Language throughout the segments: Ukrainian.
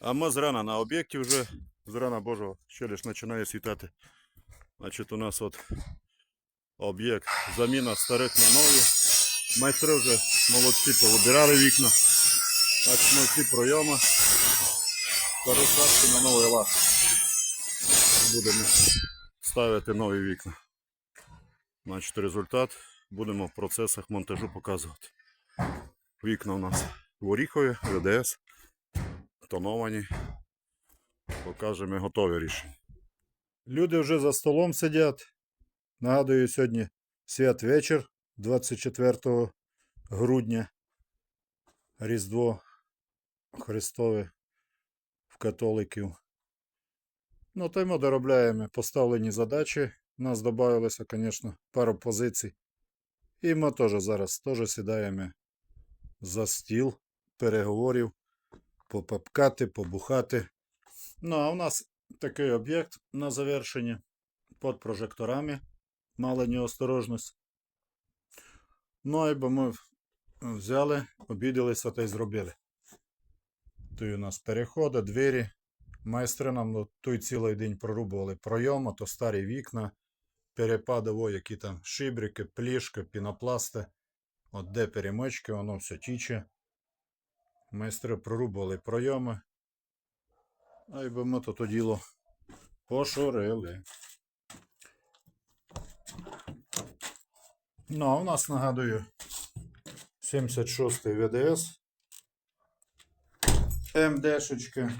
А ми зрана на об'єкті вже зрана Божого ще лиш починає світати. Значить, у нас от об'єкт заміна старих на нові. Майстри вже молодці повибирали вікна. Так ми всі пройоми. Старі шапки на новий лад. Будемо ставити нові вікна. Значить, результат будемо в процесах монтажу показувати. Вікна у нас в Оріхові, ВДС, тоновані. Покажемо готові рішення. Люди вже за столом сидять. Нагадую, сьогодні святвечір 24 грудня. Різдво Христове в католиків. Ну, то й ми доробляємо поставлені задачі. У нас додавалося, звісно, пару позицій. І ми теж зараз теж сідаємо за стіл переговорів, попапкати, побухати. Ну, а у нас такий об'єкт на завершення під прожекторами. Мала неосторожність. Ну, і бо ми взяли, обідалися та й зробили. Тут у нас переходи, двері. Майстри нам ну, той цілий день прорубували пройоми, то старі вікна, перепадово, які там шибрики, плішки, пінопласти. От де перемички, воно все тіче. Майстри прорубували пройоми. А й би ми то діло пошурили. Ну, а у нас нагадую 76 й ВДС. МДшечка.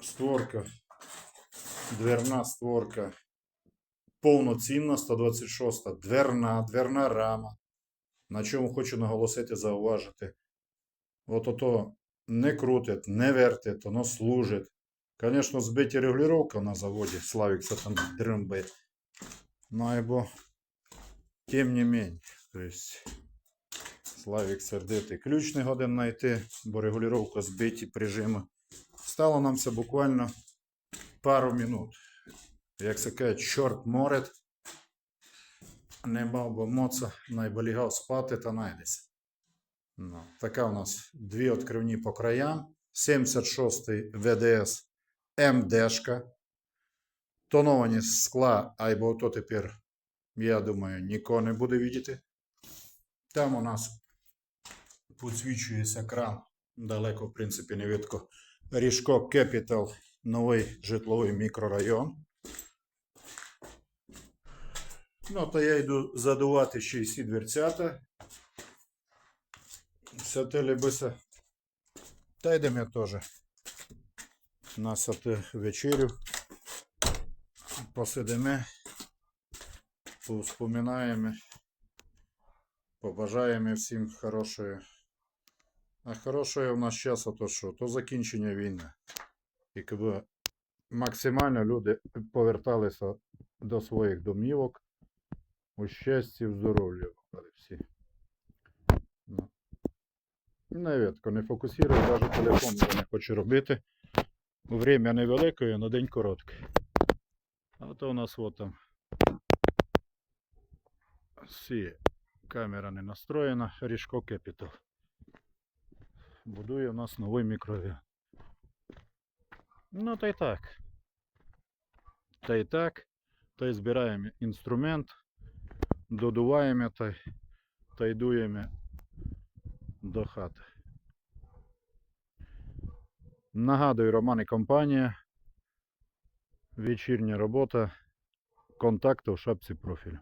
Створка. Дверна створка. Повноцінна 126. Дверна, дверна рама. На чому хочу наголосити, зауважити. От ото не крутить, не вертить, воно служить. Звісно, збиті регулювання на заводі, Славік це там дримбить. Ну, або тим не менш. Тобто, Славік сердитий. Ключ не годен знайти, бо регулювання збиті прижими. Стало нам це буквально пару минут. Як це каже, чорт морет. Не мав би моца, найболігав спати та найдеться. Ну, така у нас дві відкривні по краям. 76 ВДС МДшка. Тоновані скла, або то тепер, я думаю, нікого не буде видіти. Там у нас підсвічується кран. Далеко, в принципі, не видко. Ріжко Capital, новий житловий мікрорайон. Ну, то я йду задувати ще й всі дверцята. Сятелі биса. Та йдемо я теж. На сати вечерю. Посидимо. Повспоминаємо. Побажаємо всім хорошої. А хороше в нас час, то що? То закінчення війни. І коли максимально люди поверталися до своїх домівок у щасті, в здоров'я. всі. Ну. Не фокусирую, навіть телефон я не хочу робити. Время невелике, на день коротке. А то у нас от там всі камера не настроєна, Ріжко Capital. Будує у нас новий мікрорайон. Ну та й так. Та й так. Та й збираємо інструмент, додуваємо та й дуємо до хати. Нагадую, Роман і компанія. Вечірня робота. Контакти в шапці профілю.